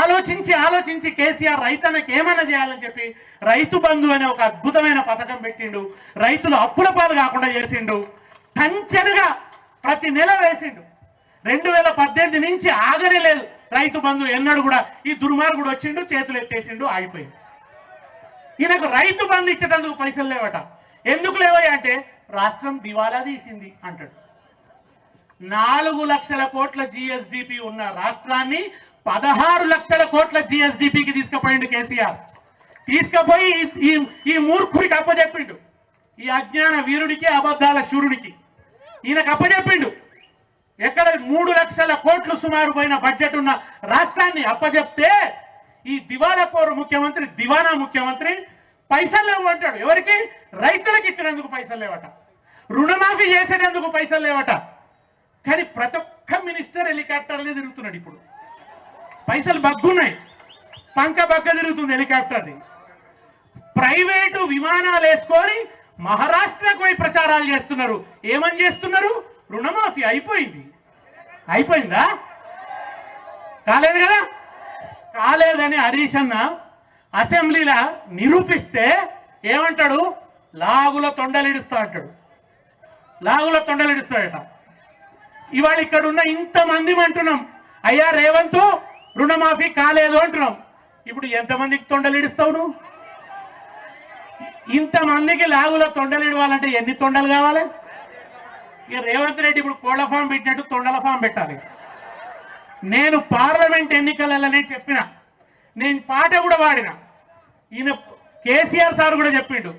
ఆలోచించి ఆలోచించి కేసీఆర్ రైతన్నకి ఏమైనా చేయాలని చెప్పి రైతు బంధు అనే ఒక అద్భుతమైన పథకం పెట్టిండు. రైతులు అప్పుల పాలు కాకుండా చేసిండు. టంచనగా ప్రతి నెల వేసిండు. రెండు వేల పద్దెనిమిది నుంచి ఆగనే లేదు రైతు బంధు. ఎన్నడు కూడా ఈ దుర్మార్గుడు వచ్చిండు చేతులు ఎత్తేసిండు ఆగిపోయింది ఈయనకు రైతు బంధు ఇచ్చేటందుకు పైసలు లేవట. ఎందుకు లేవయ్యా అంటే రాష్ట్రం దివాలా తీసింది అంటాడు. నాలుగు లక్షల కోట్ల జిఎస్డిపి ఉన్న రాష్ట్రాన్ని పదహారు లక్షల కోట్ల జిఎస్డిపికి తీసుకుపోయిండు కేసీఆర్. తీసుకుపోయి ఈ- ఈ మూర్ఖుడికి అప్పచెప్పిండు. ఈ అజ్ఞాన వీరుడికి అబద్ధాల శూరుడికి ఈయనకు అప్పచెప్పిండు. ఎక్కడ మూడు లక్షల కోట్లు సుమారు పోయిన బడ్జెట్ ఉన్న రాష్ట్రాన్ని అప్పచెప్తే ఈ దివాలా కోరు ముఖ్యమంత్రి దివానా ముఖ్యమంత్రి పైసలు లేవు అంటాడు ఎవరికి? రైతులకు ఇచ్చినందుకు పైసలు లేవట. రుణమాఫీ చేసేటందుకు పైసలు లేవట. కానీ ప్రతి ఒక్క మినిస్టర్ హెలికాప్టర్లే తిరుగుతున్నాడు ఇప్పుడు. పైసలు బగ్గున్నాయి. పంక బగ్గ తిరుగుతుంది హెలికాప్టర్ది ప్రైవేటు విమానాలు వేసుకొని మహారాష్ట్రకు పోయి ప్రచారాలు చేస్తున్నారు. ఏమని చేస్తున్నారు? రుణమాఫీ అయిపోయింది. అయిపోయిందా? కాలేదు కదా? కాలేదని హరీష్ అన్న అసెంబ్లీలో నిరూపిస్తే ఏమంటాడు? లాగుల తొండలిడుస్తా అంటాడు. లాగుల తొండలిడుస్తాడట. ఇవాళ ఇక్కడ ఉన్న ఇంతమంది అంటున్నాం. అయ్యా రేవంత్ రుణమాఫీ కాలేదు అంటున్నాం ఇప్పుడు ఎంతమందికి తొండలిడిస్తావు నువ్వు? ఇంతమందికి లాగులో తొండలిడవాలంటే ఎన్ని తొండలు కావాలి? ఇక రేవంత్ రెడ్డి ఇప్పుడు కోళ్ళ ఫామ్ పెట్టినట్టు తొండల ఫామ్ పెట్టాలి. నేను పార్లమెంట్ ఎన్నికలనే చెప్పిన నేను పాట కూడా వాడిన ఈయన కేసీఆర్ సార్ కూడా చెప్పిండు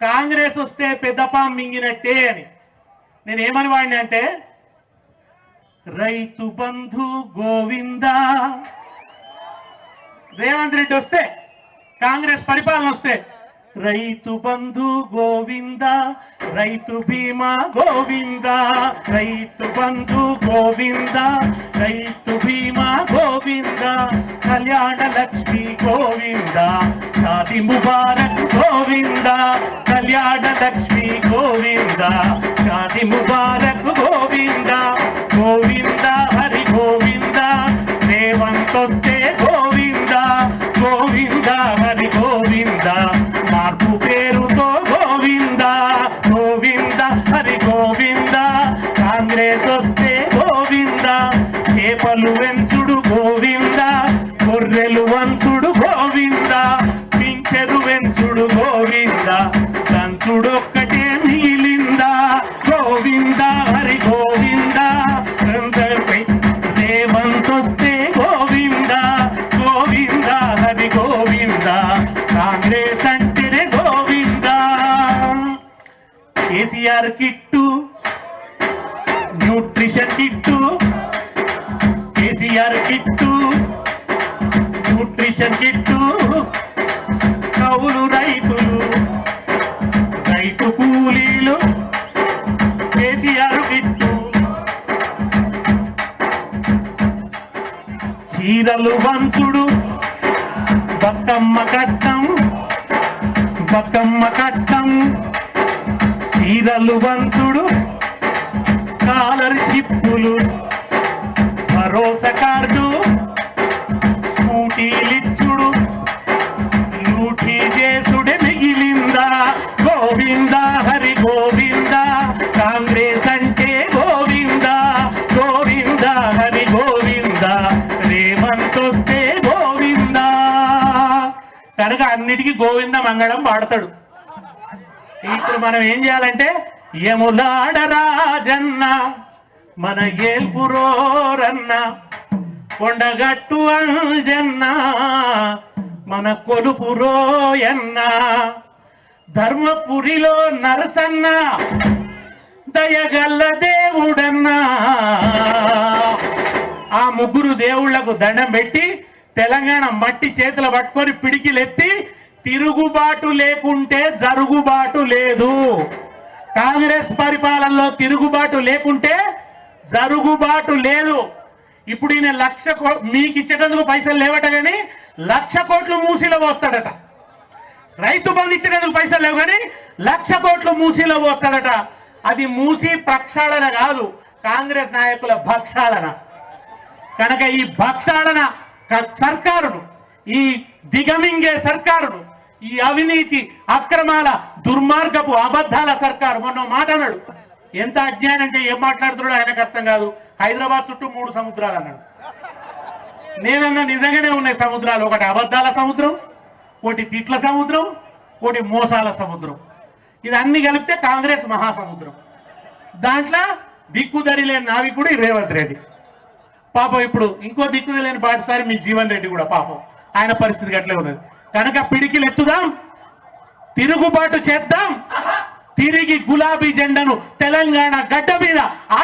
కాంగ్రెస్ వస్తే పెద్ద పాం మింగినట్టే అని. నేను ఏమని వాడినా అంటే రైతు బంధు గోవింద. రేవంత్ రెడ్డి వస్తే కాంగ్రెస్ పరిపాలన వస్తే రైతు బంధు గోవింద రైతు బీమా గోవింద రైతు బంధు గోవింద రైతు బీమా గోవింద కళ్యాణ లక్ష్మి గోవింద షాది ముబారక్ గోవింద కళ్యాణ లక్ష్మి గోవింద షాది ముబారక్ గోవింద గోవింద హరి గోవింద రేవంత్ కాంగ్రెస్ వస్తే గోవింద చేపలు వెంచుడు గోవింద గొర్రెలు వంచుడు గోవింద పింఛరు వెంచుడు గోవింద దంచుడు ఒక్కటే మిగిలిందా గోవింద హరి గోవింద అందరిపై వస్తే గోవింద గోవింద హరి గోవింద కాంగ్రెస్ అంటే గోవింద. కేసీఆర్కి mission kit KCR kit nutrition kit కౌలు రైతులు రైతు కూలీలు కేసీఆర్ కిట్టు. చీరలు వంచుడు బక్కమ్మ కట్టం బక్కమ్మ కట్టం చీరలు వం అన్నిటికీ గోవింద మంగళం పాడతాడు. ఇప్పుడు మనం ఏం చేయాలంటే యములాడ రాజన్న మన ఏల్పురోరన్న కొండగట్టు అంజన్న మన కొలుపురోయన్న ధర్మపురిలో నరసన్న దయగల్ల దేవుడన్నా. ఆ ముగ్గురు దేవుళ్ళకు దండం పెట్టి తెలంగాణ మట్టి చేతులు పట్టుకొని పిడికిలెత్తి తిరుగుబాటు లేకుంటే జరుగుబాటు లేదు. కాంగ్రెస్ పరిపాలనలో తిరుగుబాటు లేకుంటే జరుగుబాటు లేదు. ఇప్పుడు ఈయన లక్ష మీకు ఇచ్చేటందుకు పైసలు లేవట కానీ లక్ష కోట్లు మూసీలో పోస్తాడట. రైతు బంధు ఇచ్చేటందుకు పైసలు లేవు కానీ లక్ష కోట్లు మూసీలో పోస్తాడట. అది మూసి ప్రక్షాళన కాదు కాంగ్రెస్ నాయకుల భక్షాళన. కనుక ఈ భక్షాళన సర్కారును ఈ దిగమింగే సర్కారును ఈ అవినీతి అక్రమాల దుర్మార్గపు అబద్ధాల సర్కారు. మొన్న మాట అన్నాడు. ఎంత అజ్ఞానం అంటే ఏం మాట్లాడుతున్నాడో ఆయనకు అర్థం కాదు. హైదరాబాద్ చుట్టూ మూడు సముద్రాలు అన్నాడు. నేనన్నా నిజంగానే ఉన్నాయి సముద్రాలు. ఒకటి అబద్ధాల సముద్రం ఒకటి తిట్ల సముద్రం ఒకటి మోసాల సముద్రం. ఇది అన్ని కలిపితే కాంగ్రెస్ మహాసముద్రం. దాంట్లో దిక్కుదడి లేని నావికుడు రేవంత్ రెడ్డి. పాపం ఇప్పుడు ఇంకో దిక్కుదలేని లేని మీ జీవన్ రెడ్డి కూడా పాపం. ఆయన పరిస్థితి గట్లే ఉన్నది. కనుక పిడికిలు ఎత్తుదాం తిరుగుబాటు చేద్దాం తిరిగి గులాబీ జెండను తెలంగాణ గడ్డ మీద ఆ